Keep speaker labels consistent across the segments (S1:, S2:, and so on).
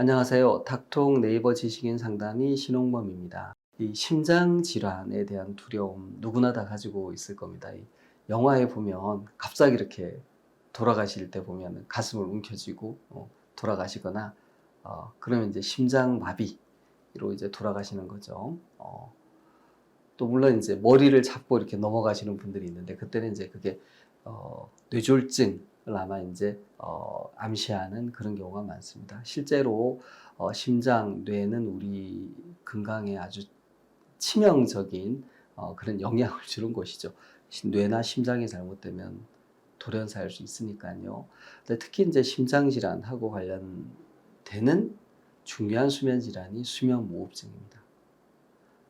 S1: 안녕하세요. 닥통 네이버 지식인 상담이 신홍범입니다. 이 심장 질환에 대한 두려움 누구나 다 가지고 있을 겁니다. 이 영화에 보면 갑자기 이렇게 돌아가실 때 보면 가슴을 움켜쥐고 어, 돌아가시거나 어, 그러면 이제 심장 마비로 이제 돌아가시는 거죠. 어, 또 물론 이제 머리를 잡고 이렇게 넘어가시는 분들이 있는데 그때는 이제 그게 어, 뇌졸증을 아마 이제 어, 암시하는 그런 경우가 많습니다. 실제로 어, 심장, 뇌는 우리 건강에 아주 치명적인 어, 그런 영향을 주는 곳이죠. 시- 뇌나 심장이 잘못되면 돌연사할 수 있으니까요. 근데 특히 이제 심장 질환하고 관련되는 중요한 수면 질환이 수면 무호흡증입니다.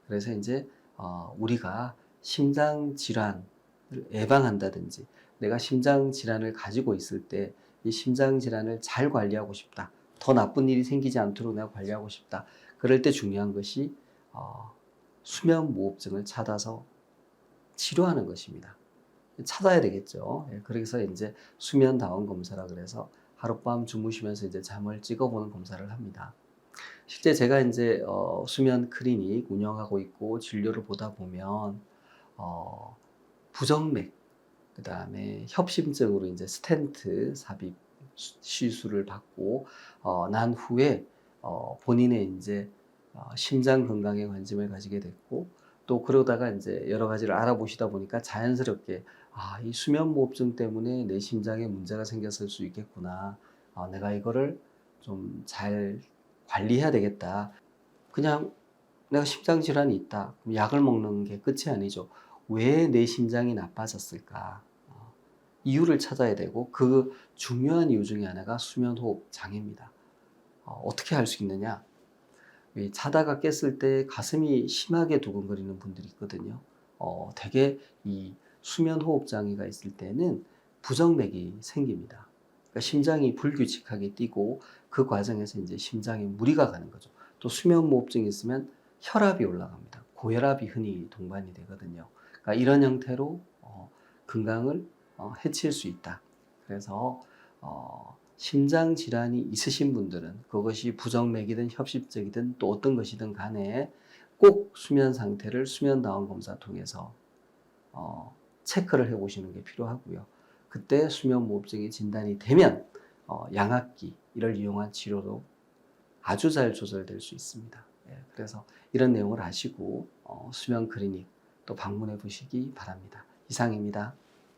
S1: 그래서 이제 어, 우리가 심장 질환을 예방한다든지 내가 심장 질환을 가지고 있을 때 이 심장 질환을 잘 관리하고 싶다. 더 나쁜 일이 생기지 않도록 내가 관리하고 싶다. 그럴 때 중요한 것이 어, 수면 무호흡증을 찾아서 치료하는 것입니다. 찾아야 되겠죠. 예, 그래서 이제 수면 다원 검사라 그래서 하룻밤 주무시면서 이제 잠을 찍어보는 검사를 합니다. 실제 제가 이제 어, 수면 클리닉 운영하고 있고 진료를 보다 보면 어, 부정맥 그 다음에 협심증으로 이제 스텐트 삽입 수- 시술을 받고 어, 난 후에 어, 본인의 이제 어, 심장 건강에 관심을 가지게 됐고 또 그러다가 이제 여러 가지를 알아보시다 보니까 자연스럽게 아, 이 수면 무호흡증 때문에 내 심장에 문제가 생겼을 수 있겠구나. 아, 내가 이거를 좀 잘 관리해야 되겠다. 그냥 내가 심장 질환이 있다. 그럼 약을 먹는 게 끝이 아니죠. 왜 내 심장이 나빠졌을까? 어, 이유를 찾아야 되고 그 중요한 이유 중에 하나가 수면 호흡 장애입니다. 어, 어떻게 할 수 있느냐? 이 자다가 깼을 때 가슴이 심하게 두근거리는 분들이 있거든요. 어, 대개 이 수면 호흡 장애가 있을 때는 부정맥이 생깁니다. 그러니까 심장이 불규칙하게 뛰고 그 과정에서 이제 심장에 무리가 가는 거죠. 또 수면 무호흡증이 있으면 혈압이 올라갑니다. 고혈압이 흔히 동반이 되거든요. 그러니까 이런 형태로 어, 건강을 어, 해칠 수 있다. 그래서 어, 심장 질환이 있으신 분들은 그것이 부정맥이든 협심증이든 또 어떤 것이든 간에 꼭 수면 상태를 수면 다운 검사 통해서 어, 체크를 해보시는 게 필요하고요. 그때 수면 무호흡증이 진단이 되면 어, 양압기 이를 이용한 치료로 아주 잘 조절될 수 있습니다. 예, 그래서 이런 내용을 아시고 어, 수면 클리닉 또 방문해 보시기 바랍니다. 이상입니다.